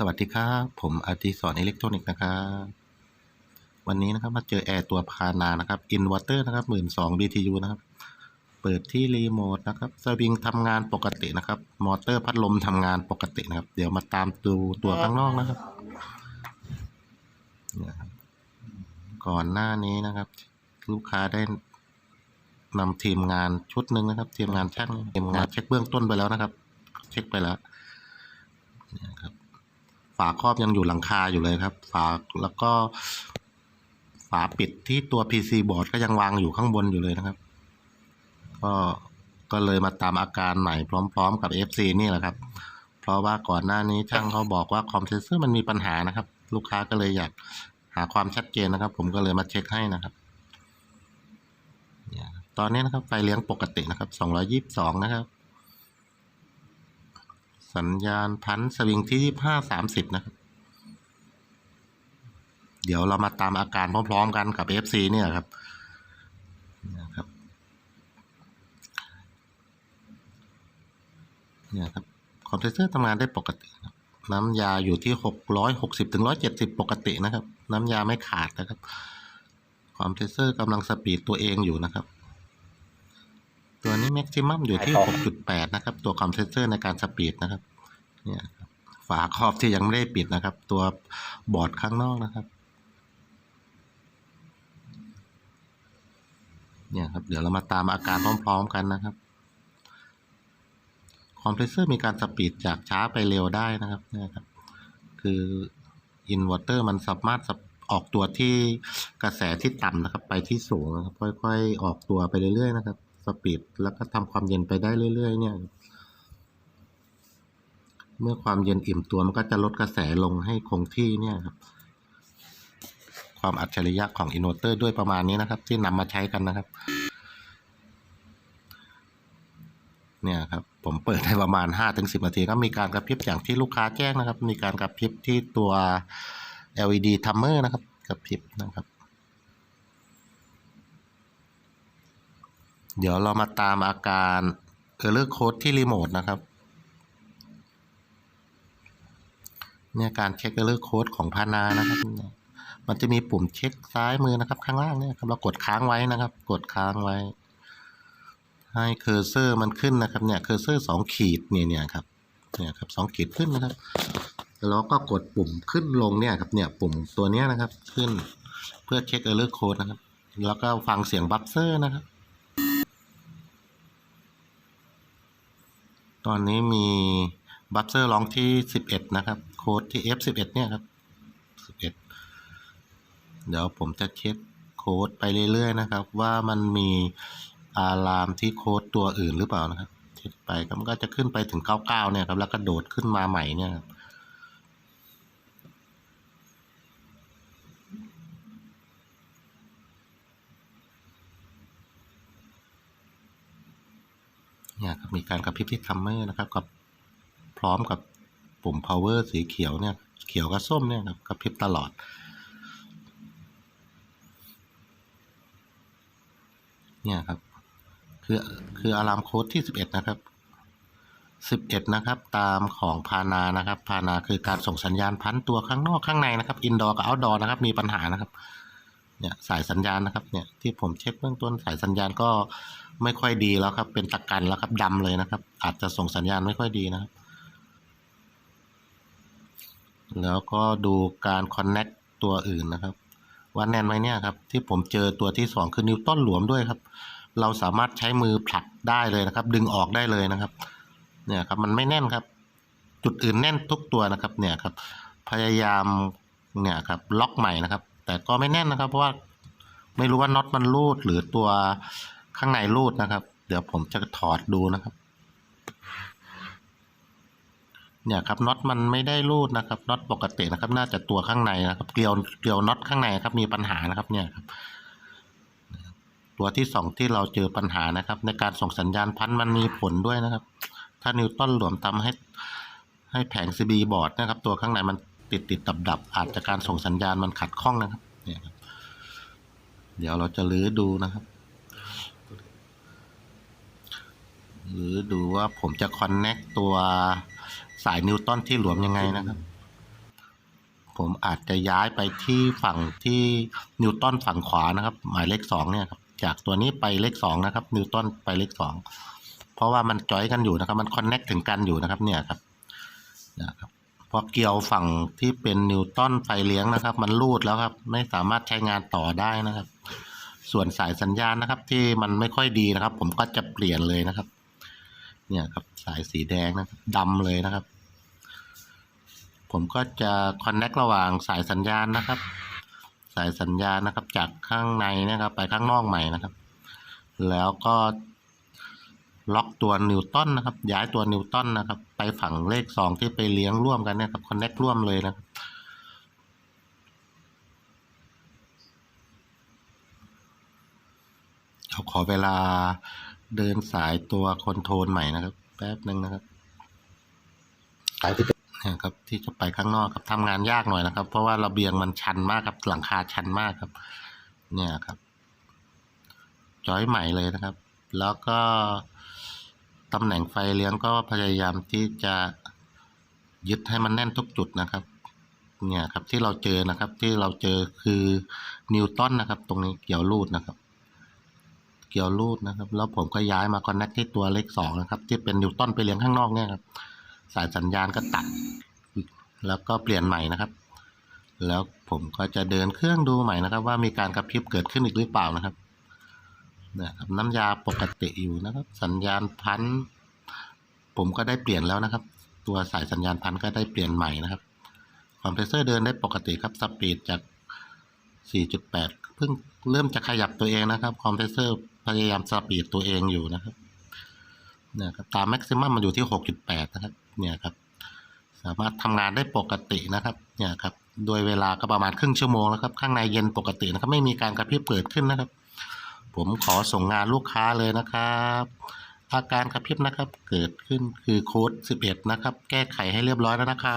สวัสดีครับ ผมอาทิสอนอิเล็กทรอนิกส์นะครับวันนี้นะครับมาเจอแอร์ตัวพานานะครับอินเวอร์เตอร์นะครับหมื่นสอง BTU นะครับ เปิดที่รีโมทนะครับสวิงทำงานปกตินะครับ มอเตอร์พัดลมทำงานปกตินะครับ เดี๋ยวมาตามดูตัวข้างนอกนะครับเนี่ยครับก่อนหน้านี้นะครับ ลูกค้าได้นำทีมงานชุดหนึ่งนะครับ ทีมงานช่างทีมงานเช็คเบื้องต้นไปแล้วนะครับ เช็คไปแล้วเนี่ยครับ ฝาครอบยังอยู่หลังคาอยู่เลยครับ ฝาแล้วก็ ฝาปิดที่ตัว PC บอร์ดก็ยังวางอยู่ข้างบนอยู่เลยนะครับ ก็ก็เลยมาตามอาการใหม่พร้อม ๆ กับ FC นี่แหละครับ เพราะว่าก่อนหน้านี้ช่างเขาบอกว่าคอมเพรสเซอร์มันมีปัญหานะครับ ลูกค้าก็เลยอยากหาความชัดเจนนะครับ ผมก็เลยมาเช็คให้นะครับเนี่ยครับตอนนี้นะครับไฟเลี้ยงปกตินะครับ 222 นะครับ สัญญาณพันสวิงที่ยี่ห้าสามสิบนะครับ เดี๋ยวเรามาตามอาการพร้อม ๆ กันกับ FC เนี่ยครับเนี่ยครับเนี่ยครับคอมเพรสเซอร์ทำงานได้ปกติครับน้ำยาอยู่ที่หกร้อยหกสิบถึงร้อยเจ็ดสิบปกตินะครับ น้ำยาไม่ขาดนะครับคอมเพรสเซอร์กำลังสปีดตัวเองอยู่นะครับ นี้แม็กซิมัมอยู่ที่ 6.8 นะครับ ตัวคอมเพรสเซอร์ในการสปีดนะครับ เนี่ยครับฝาครอบที่ยังไม่ได้ปิดนะครับ ตัวบอร์ดข้างนอกนะครับ เนี่ยครับ เดี๋ยวเรามาตามอาการพร้อม ๆ กันนะครับ คอมเพรสเซอร์มีการสปีดจากช้าไปเร็วได้นะครับเนี่ยครับ คืออินเวอร์เตอร์มันสามารถออกตัวที่กระแสที่ต่ำนะครับ ไปที่สูงนะครับ ค่อย ๆ ออกตัวไปเรื่อย ๆ นะครับ สปีดแล้วก็ทำความเย็นไปได้เรื่อย ๆ เนี่ย เมื่อความเย็นอิ่มตัวมันก็จะลดกระแสลงให้คงที่เนี่ยครับ ความอัจฉริยะของอินเวอร์เตอร์ด้วยประมาณนี้นะครับ ที่นำมาใช้กันนะครับ เนี่ยครับ ผมเปิดได้ประมาณ5ถึง10 นาที ก็มีการกระพริบอย่างที่ลูกค้าแจ้งนะครับ มีการกระพริบที่ตัว LED timer นะครับ กระพริบนะครับ เดี๋ยวเรามาตามอาการเออร์เลอร์โค้ดที่รีโมทนะครับ เนี่ยการเช็คเออร์เลอร์โค้ดของพานานะครับ มันจะมีปุ่มเช็คซ้ายมือนะครับ ข้างล่างเนี่ยครับเรากดค้างไว้นะครับ กดค้างไว้ ให้เคอร์เซอร์มันขึ้นนะครับเนี่ยเคอร์เซอร์สองขีดเนี่ยเนี่ยครับเนี่ยครับสองขีดขึ้นนะครับแล้วก็กดปุ่มขึ้นลงเนี่ยครับเนี่ยปุ่มตัวเนี้ยนะครับ ขึ้นเพื่อเช็คเออร์เลอร์โค้ดนะครับ แล้วก็ฟังเสียงบัฟเซอร์นะครับ ตอนนี้มีบัฟเซอร์ร้องที่สิบเอ็ดนะครับ โค้ดที่ F สิบเอ็ดเนี่ยครับสิบเอ็ดเดี๋ยวผมจะเช็คโค้ดไปเรื่อยๆนะครับ ว่ามันมีอารามที่โค้ดตัวอื่นหรือเปล่านะครับเช็คไปก็มันก็จะขึ้นไปถึงเก้าเก้าเนี่ยครับ แล้วก็โดดขึ้นมาใหม่เนี่ยครับ เนี่ยครับมีการกระพริบที่ทัมเมอร์นะครับกับพร้อมกับปุ่ม power สีเขียวเนี่ยเขียวกับส้มเนี่ยครับกระพริบตลอด เนี่ยครับ คือคืออารามโค้ดที่สิบเอ็ดนะครับสิบเอ็ดนะครับตามของพานานะครับ พานาคือการส่งสัญญาณพันตัวข้างนอกข้างในนะครับอินดอร์กับเอาท์ดอร์นะครับ มีปัญหานะครับ เนี่ยสายสัญญาณนะครับเนี่ยที่ผมเช็คเบื้องต้นสายสัญญาณก็ไม่ค่อยดีแล้วครับ เป็นตะกันแล้วครับดำเลยนะครับ อาจจะส่งสัญญาณไม่ค่อยดีนะครับ แล้วก็ดูการคอนเน็กตัวอื่นนะครับว่าแน่นไหมเนี่ยครับ ที่ผมเจอตัวที่สองคือนิวตันหลวมด้วยครับ เราสามารถใช้มือผลักได้เลยนะครับ ดึงออกได้เลยนะครับ เนี่ยครับมันไม่แน่นครับ จุดอื่นแน่นทุกตัวนะครับ เนี่ยครับ พยายามเนี่ยครับล็อกใหม่นะครับ แต่ก็ไม่แน่นนะครับ เพราะว่าไม่รู้ว่าน็อตมันรูดหรือตัวข้างในรูดนะครับ เดี๋ยวผมจะถอดดูนะครับ เนี่ยครับน็อตมันไม่ได้รูดนะครับน็อตปกตินะครับ น่าจะตัวข้างในนะครับเกลียวเกลียวน็อตข้างในครับ มีปัญหานะครับเนี่ยครับตัวที่สองที่เราเจอปัญหานะครับ ในการส่งสัญญาณพันมันมีผลด้วยนะครับ ถ้านิวตันหลวมทำให้ให้แผง CB บอร์ดนะครับ ตัวข้างในมัน ติดติดดับดับอาจจะการส่งสัญญาณมันขัดข้องนะครับ เนี่ยครับ เดี๋ยวเราจะลื้อดูนะครับหรือดูว่าผมจะคอนเน็กตัวสายนิวตันที่หลวมยังไงนะครับ ผมอาจจะย้ายไปที่ฝั่งที่นิวตันฝั่งขวานะครับ หมายเลขสองเนี่ยครับจากตัวนี้ไปเลขสองนะครับ นิวตันไปเลขสองเพราะว่ามันจอยกันอยู่นะครับ มันคอนเน็กถึงกันอยู่นะครับ เนี่ยครับนะครับ พอเกี่ยวฝั่งที่เป็นนิวตันไฟเลี้ยงนะครับ มันรูดแล้วครับ ไม่สามารถใช้งานต่อได้นะครับ ส่วนสายสัญญาณนะครับ ที่มันไม่ค่อยดีนะครับ ผมก็จะเปลี่ยนเลยนะครับ เนี่ยครับสายสีแดงนะครับดำเลยนะครับ ผมก็จะคอนเน็กระหว่างสายสัญญาณนะครับ สายสัญญาณนะครับ จากข้างในนะครับ ไปข้างนอกใหม่นะครับ แล้วก็ ล็อกตัวนิวตันนะครับ ย้ายตัวนิวตันนะครับ ไปฝั่งเลขสองที่ไปเลี้ยงร่วมกันเนี่ยครับคอนเน็กร่วมเลยนะครับเขาขอเวลาเดินสายตัวคอนโทรลใหม่นะครับ แป๊บหนึ่งนะครับสายที่นเนี่ยครับที่จะไปข้างนอกครับทำงานยากหน่อยนะครับ เพราะว่าระเบียงมันชันมากครับ หลังคาชันมากครับ เนี่ยครับ จอยใหม่เลยนะครับ แล้วก็ ตำแหน่งไฟเลี้ยงก็พยายามที่จะยึดให้มันแน่นทุกจุดนะครับ เนี่ยครับที่เราเจอนะครับที่เราเจอคือนิวตันนะครับ ตรงนี้เกี่ยวรูดนะครับ เกี่ยวรูดนะครับ แล้วผมก็ย้ายมาคอนเนคที่ตัวเลขสองนะครับ ที่เป็นนิวตันไปเลี้ยงข้างนอกเนี่ยครับ สายสัญญาณก็ตัด แล้วก็เปลี่ยนใหม่นะครับ แล้วผมก็จะเดินเครื่องดูใหม่นะครับ ว่ามีการกระพริบเกิดขึ้นอีกหรือเปล่านะครับ นะครับน้ำยาปกติอยู่นะครับ สัญญาณพันธ์ผมก็ได้เปลี่ยนแล้วนะครับ ตัวสายสัญญาณพันธ์ก็ได้เปลี่ยนใหม่นะครับคอมเพรสเซอร์เดินได้ปกติครับสปีดจาก 4.8 เพิ่งเริ่มจะขยับตัวเองนะครับคอมเพรสเซอร์พยายามสปีดตัวเองอยู่นะครับเนี่ยครับตามแม็กซิมัมมันอยู่ที่ 6.8 นะครับ เนี่ยครับ สามารถทำงานได้ปกตินะครับ เนี่ยครับ โดยเวลาก็ประมาณครึ่งชั่วโมงนะครับ ข้างในเย็นปกตินะครับ ไม่มีการกระพริบเกิดขึ้นนะครับ ผมขอส่งงานลูกค้าเลยนะครับ อาการกระพริบนะครับ เกิดขึ้นคือโค้ด11 นะครับ แก้ไขให้เรียบร้อยแล้วนะครับ